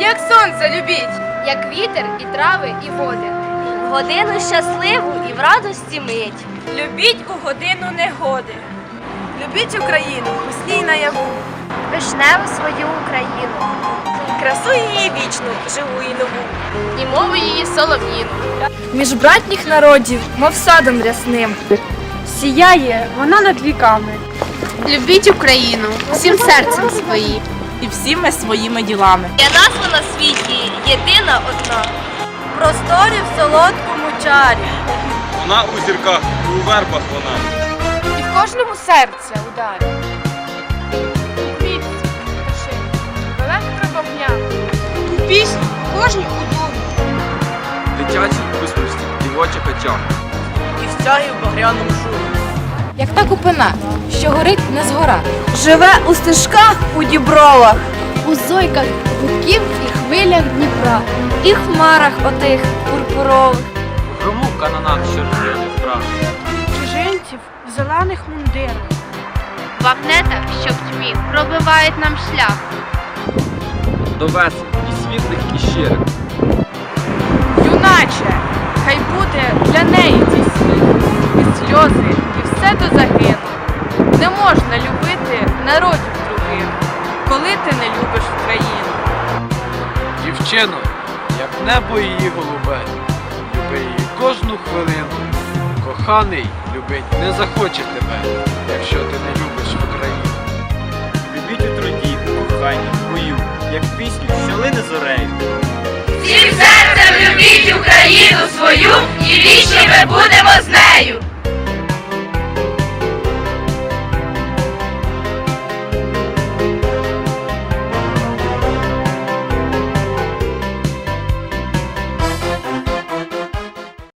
як сонце любіть. як вітер і трави, і води. В годину щасливу і в радості мить. Любіть у годину негоди. Любіть Україну, усній наяву. Вишневу свою Україну. Красу її вічну, живу і нову. І мову її солов'їну. Між братніх народів, мов садом рясним. Сіяє вона над віками. Любіть Україну всім серцем своїм. І всіми своїми ділами. Для нас вона в світі єдина одна. Просторі в солодкому чарі. Вона у зірках, і у вербах вона. І в кожному серце ударі. У пісні кожній у домі. Дитячі усмішці і в очах очах. І в стягі в багряному шумі. Як та купина, що горить не згора. Живе у стежках у дібровах. У зойках гудків і хвилях Дніпра. І хмарах отих пурпурових. Грому канонах щоржини прах. Чужинців в зелених мундирах. Вагнета, що в тьмі, пробивають нам шлях. До весел і світлих, і щирих. народів других, коли ти не любиш Україну. Дівчино, як небо її голубе, люби її кожну хвилину. Коханий любить не захоче тебе, якщо ти не любиш Україну. Любіть у труді, коханні, бою, як пісню, що лине зорею. Всім серцем любіть Україну свою і вічно ми будемо з нею.